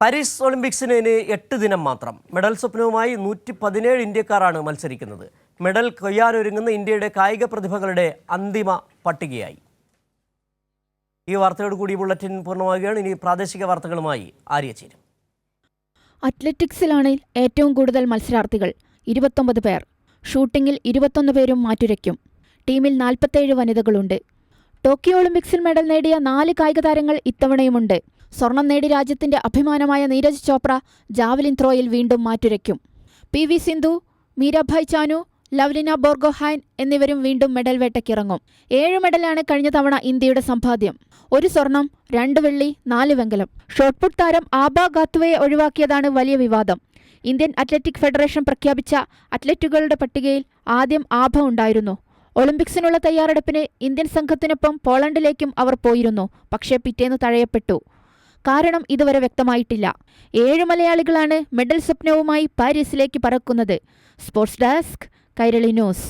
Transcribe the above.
Paris ഒളിമ്പിക്സിന് ഇനി എട്ട് ദിനം മാത്രം. മെഡൽ സ്വപ്നവുമായി നൂറ്റി പതിനേഴ് ഇന്ത്യക്കാരാണ് മത്സരിക്കുന്നത്. മെഡൽ കൊയ്യാനൊരുങ്ങുന്ന ഇന്ത്യയുടെ കായിക പ്രതിഭകളുടെ അന്തിമ പട്ടികയായി. ഈ വാർത്തയോട് കൂടി ബുള്ളറ്റിൻ പൂർണമാകുകയാണ് ഇനി പ്രാദേശിക വാർത്തകളുമായി ആര്യ ചേരും. അത്ലറ്റിക്സിലാണ് ഏറ്റവും കൂടുതൽ മത്സരാർത്ഥികൾ. ഇരുപത്തൊമ്പത് പേർ. ഷൂട്ടിംഗിൽ ഇരുപത്തൊന്ന് പേരും മാറ്റുരയ്ക്കും. ടീമിൽ നാൽപ്പത്തേഴ് വനിതകളുണ്ട്. ടോക്കിയോ ഒളിമ്പിക്സിൽ മെഡൽ നേടിയ നാല് കായിക താരങ്ങൾ ഇത്തവണയുമുണ്ട്. സ്വർണം നേടി രാജ്യത്തിന്റെ അഭിമാനമായ നീരജ് ചോപ്ര ജാവലിൻ ത്രോയിൽ വീണ്ടും മാറ്റുരയ്ക്കും. പി വി സിന്ധു മീരാഭായ് ചാനു ലവ്ലിന ബോർഗോഹൈൻ എന്നിവരും വീണ്ടും മെഡൽ വേട്ടയ്ക്കിറങ്ങും. ഏഴ് മെഡലാണ് കഴിഞ്ഞ തവണ ഇന്ത്യയുടെ സമ്പാദ്യം. ഒരു സ്വർണം രണ്ട് വെള്ളി നാല് വെങ്കലം. ഷോട്ട്പുട്ട് താരം ആബ ഗാത്വയെ ഒഴിവാക്കിയതാണ് വലിയ വിവാദം. ഇന്ത്യൻ അത്ലറ്റിക് ഫെഡറേഷൻ പ്രഖ്യാപിച്ച അത്ലറ്റുകളുടെ പട്ടികയിൽ ആദ്യം ആഭ ഉണ്ടായിരുന്നു. ഒളിമ്പിക്സിനുള്ള തയ്യാറെടുപ്പിന് ഇന്ത്യൻ സംഘത്തിനൊപ്പം പോളണ്ടിലേക്കും അവർ പോയിരുന്നു. പക്ഷേ പിറ്റേന്ന് തഴയപ്പെട്ടു. കാരണം ഇതുവരെ വ്യക്തമായിട്ടില്ല. ഏഴ് മലയാളികളാണ് മെഡൽ സ്വപ്നവുമായി പാരീസിലേക്ക് പറക്കുന്നത്. Sports desk Kairali news.